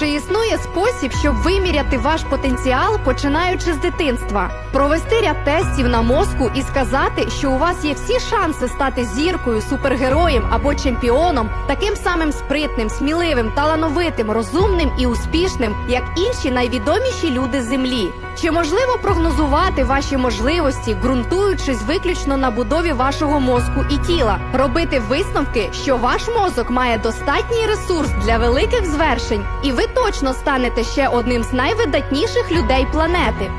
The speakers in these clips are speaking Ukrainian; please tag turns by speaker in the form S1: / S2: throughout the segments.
S1: Чи існує спосіб, щоб виміряти ваш потенціал, починаючи з дитинства? Провести ряд тестів на мозку і сказати, що у вас є всі шанси стати зіркою, супергероєм або чемпіоном, таким самим спритним, сміливим, талановитим, розумним і успішним, як інші найвідоміші люди землі? Чи можливо прогнозувати ваші можливості, ґрунтуючись виключно на будові вашого мозку і тіла, робити висновки, що ваш мозок має достатній ресурс для великих звершень, і ви точно станете ще одним з найвидатніших людей планети?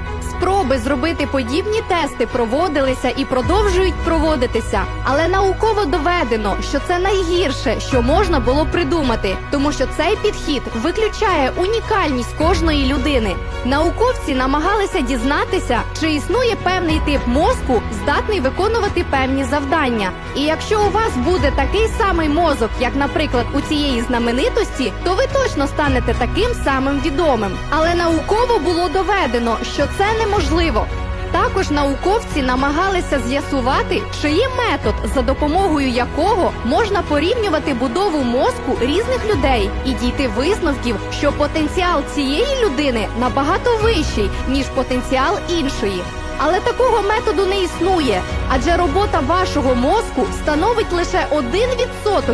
S1: Спроби зробити подібні тести проводилися і продовжують проводитися, але науково доведено, що це найгірше, що можна було придумати, тому що цей підхід виключає унікальність кожної людини. Науковці намагалися дізнатися, чи існує певний тип мозку, здатний виконувати певні завдання. І якщо у вас буде такий самий мозок, як, наприклад, у цієї знаменитості, то ви точно станете таким самим відомим. Але науково було доведено, що це неможливо. Також науковці намагалися з'ясувати, чи є метод, за допомогою якого можна порівнювати будову мозку різних людей і дійти висновків, що потенціал цієї людини набагато вищий, ніж потенціал іншої. Але такого методу не існує, адже робота вашого мозку становить лише 1%